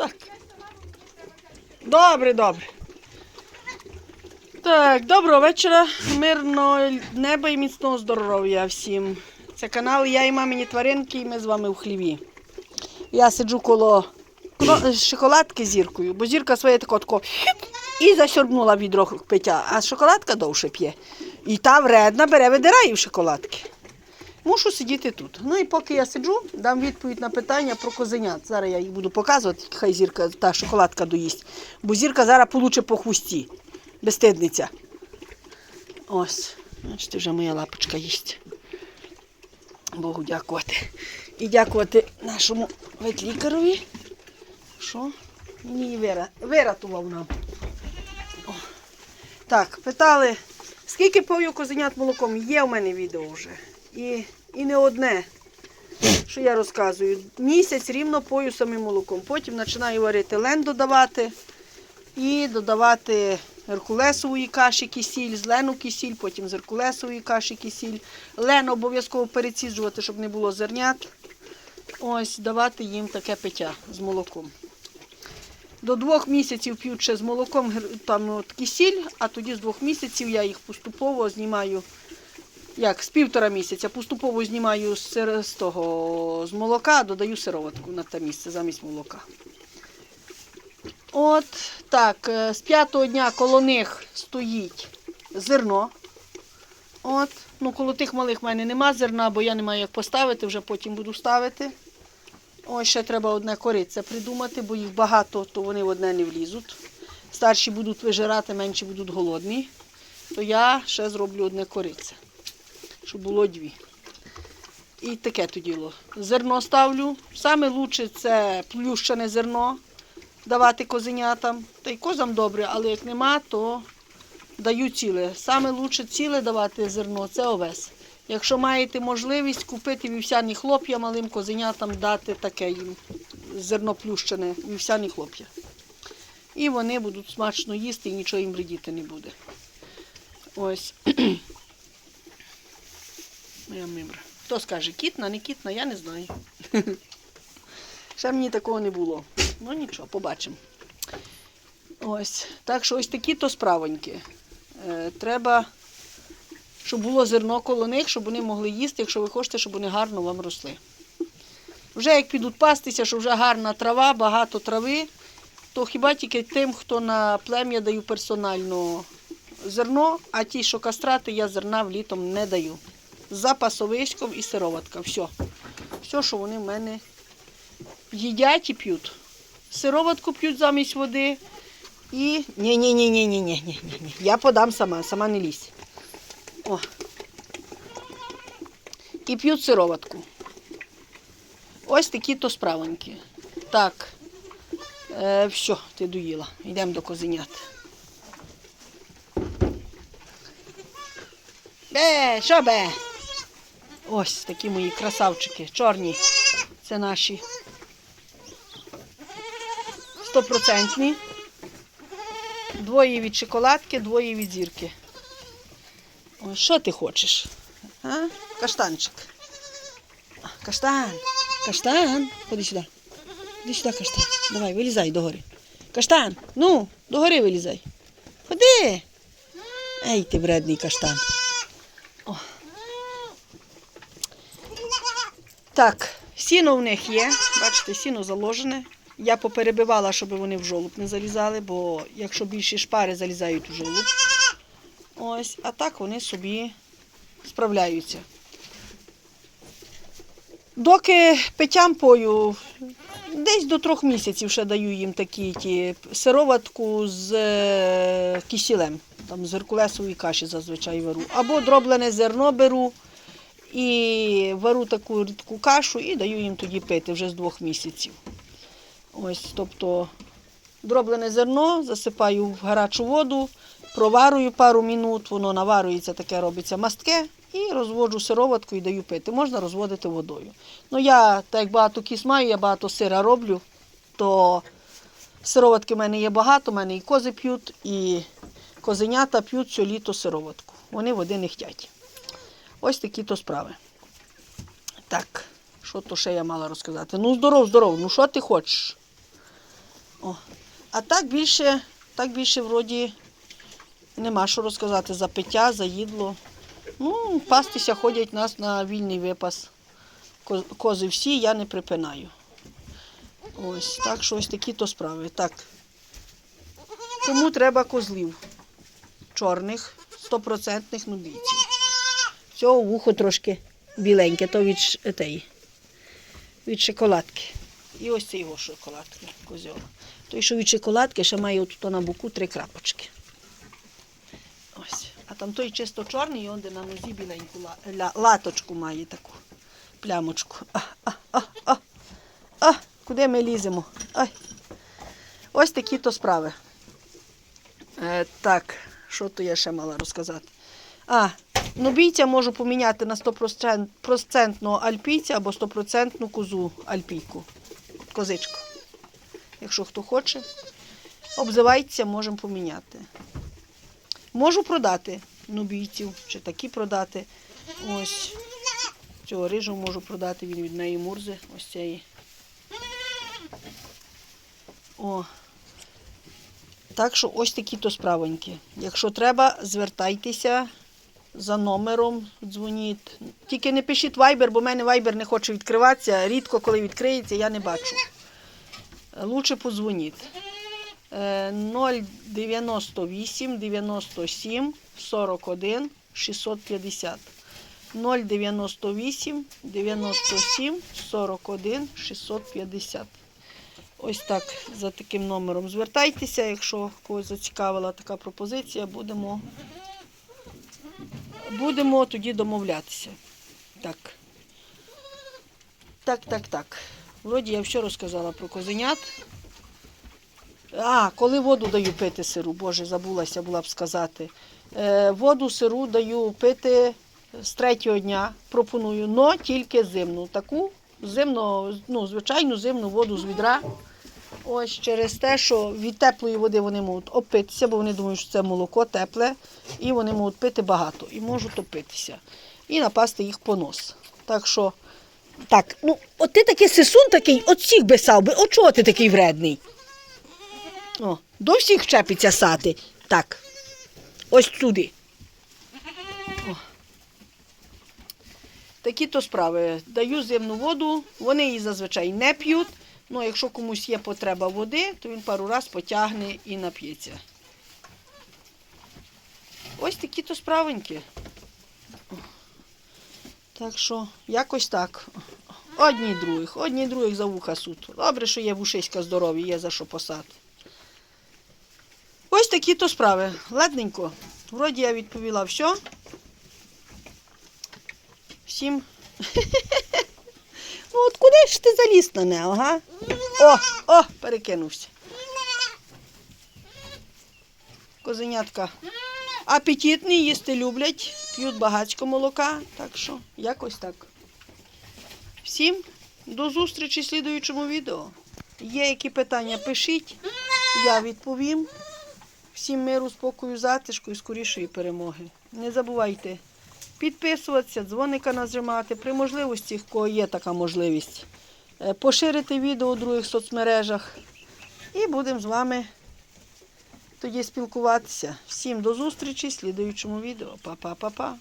Так. Добре, добре. Так, доброго вечора. Мирного неба і міцного здоров'я всім. Це канал Я і мамині тваринки, і ми з вами в хліві. Я сиджу коло шоколадки з зіркою, бо зірка своє тако тако і засьорбнула відро пиття, а шоколадка довше п'є. І та вредна бере, видирає в шоколадки. Мушу сидіти тут. Ну і поки я сиджу, дам відповідь на питання про козенят. Зараз я їх буду показувати, хай зірка та шоколадка доїсть. Бо зірка зараз получить по хвості. Безстидниця. Ось. Бачите, вже моя лапочка їсть. Богу дякувати. І дякувати нашому ветлікарові, що мені вира, виратував нам. О. Так, питали, скільки пою козенят молоком? Є в мене відео вже. І, і не одне, що я розказую. Місяць рівно пою самим молоком. Потім починаю варити лен додавати і додавати геркулесової каші кисіль, з лену кисіль, потім з геркулесової каші кисіль. Лен обов'язково переціджувати, щоб не було зернят. Ось, давати їм таке пиття з молоком. До двох місяців п'ють ще з молоком там от кисіль, а тоді з двох місяців я їх поступово знімаю як з півтора місяця поступово знімаю з, з того з молока, додаю сироватку на те місце замість молока. От так, е, з п'ятого дня коло них стоїть зерно. От, ну коло тих малих в мене нема зерна, бо я не маю як поставити, вже потім буду ставити. Ось ще треба одне кориця придумати, бо їх багато, то вони в одне не влізуть. Старші будуть вижирати, менші будуть голодні. То я ще зроблю одне кориця щоб було дві. І таке то діло. Зерно ставлю. Саме лучше це плющене зерно давати козенятам. Та й козам добре, але як нема, то даю ціле. Саме лучше ціле давати зерно це овес. Якщо маєте можливість купити вівсяні хлоп'я малим козенятам, дати таке їм зерно плющене, вівсяні хлоп'я. І вони будуть смачно їсти і нічого їм вредіти не буде. Ось. Моя мимра. Хто скаже, кітна, не кітна, я не знаю. Ще мені такого не було. Ну нічого, побачимо. Ось. Так що ось такі то справоньки. Е, треба, щоб було зерно коло них, щоб вони могли їсти, якщо ви хочете, щоб вони гарно вам росли. Вже як підуть пастися, що вже гарна трава, багато трави, то хіба тільки тим, хто на плем'я даю персонально зерно, а ті, що кастрати, я зерна влітом не даю за пасовичком і сироватка. Все, Все, що вони в мене їдять і п'ють. Сироватку п'ють замість води. І ні-ні-ні-ні-ні-ні-ні-ні. Я подам сама, сама не лізь. О. І п'ють сироватку. Ось такі то справоньки. Так, Е, все, ти доїла. Йдемо до козенят. Бе, що бе? Ось такі мої красавчики, чорні. Це наші стопроцентні. Двоє від шоколадки, двоє від зірки. Ось, що ти хочеш? А? Каштанчик. Каштан. Каштан. Ходи сюди. Ходи сюди, каштан. Давай, вилізай догори. Каштан, ну, догори вилізай. Ходи. Ей, ти вредний каштан. Так, сіно в них є. Бачите, сіно заложене. Я поперебивала, щоб вони в жолуб не залізали, бо якщо більші шпари залізають у жолуб. Ось, а так вони собі справляються. Доки питтям пою, десь до трьох місяців ще даю їм такі ті сироватку з е, кисілем. Там з геркулесової каші зазвичай вару. Або дроблене зерно беру і вару таку рідку кашу і даю їм тоді пити вже з двох місяців. Ось, тобто дроблене зерно засипаю в гарячу воду, проварую пару минут, воно наварюється, таке робиться мастке, і розводжу сироватку і даю пити. Можна розводити водою. Ну я, так як багато кіс маю, я багато сира роблю, то сироватки в мене є багато, в мене і кози п'ють, і козенята п'ють все літо сироватку. Вони води не хочуть. Ось такі то справи. Так, що то ще я мала розказати? Ну, здоров, здоров, ну що ти хочеш? О. А так більше, так більше вроді нема що розказати за пиття, за їдло. Ну, пастися ходять нас на вільний випас. Кози всі, я не припинаю. Ось, так що ось такі то справи. Так. Кому треба козлів? Чорних, стопроцентних нубійців. Цього вухо трошки біленьке, то від, етеї, від шоколадки. І ось це його шоколадки, козьола. Той, що від шоколадки, ще має тут на боку три крапочки. Ось. А там той чисто чорний, і он де на нозі біленьку ла- латочку має таку плямочку. А, а, а, а. А, куди ми ліземо? Ай. Ось такі то справи. Е, так, що то я ще мала розказати? А, ну бійця можу поміняти на 100% альпійця або 100% козу альпійку. Козичку. Якщо хто хоче, обзивається, можемо поміняти. Можу продати нубійців, чи такі продати. Ось цього рижу можу продати, він від неї мурзи. Ось цієї. О. Так що ось такі то справоньки. Якщо треба, звертайтеся за номером, дзвоніть. Тільки не пишіть Viber, бо в мене Viber не хоче відкриватися. Рідко, коли відкриється, я не бачу. Лучше подзвоніть. Е, 098 97 41 650. 098 97 41 650. Ось так за таким номером звертайтеся, якщо когось зацікавила така пропозиція, будемо, будемо тоді домовлятися. Так. Так, так, так. Вроді я все розказала про козенят. А, коли воду даю пити сиру, боже, забулася була б сказати. Е, воду сиру даю пити з третього дня, пропоную, но тільки зимну. Таку зимну, ну, звичайну зимну воду з відра. Ось через те, що від теплої води вони можуть опитися, бо вони думають, що це молоко тепле, і вони можуть пити багато і можуть опитися. І напасти їх по нос. Так що, так, ну, от ти такий сисун такий, от всіх би сав би, от чого ти такий вредний? О, до всіх чепиться сати. Так. Ось сюди. Такі то справи. Даю зимну воду, вони її зазвичай не п'ють. Ну, якщо комусь є потреба води, то він пару раз потягне і нап'ється. Ось такі то справеньки. Так що, якось так. Одні других, одні других за вуха сут. Добре, що є вушиська здорові, є за що посати. Ось такі то справи. Ладненько. Вроді я відповіла все. Всім. Ну от куди ж ти заліз на нього, га? О, о, перекинувся. Козенятка. Апетитні, їсти люблять, п'ють багатько молока, так що якось так. Всім до зустрічі в слідуючому відео. Є які питання, пишіть, я відповім. Всім миру, спокою, затишку і скорішої перемоги. Не забувайте підписуватися, дзвоника нажимати, при можливості, в кого є така можливість. Е, Поширити відео у других соцмережах. І будемо з вами тоді спілкуватися. Всім до зустрічі в слідуючому відео. Па-па-па-па.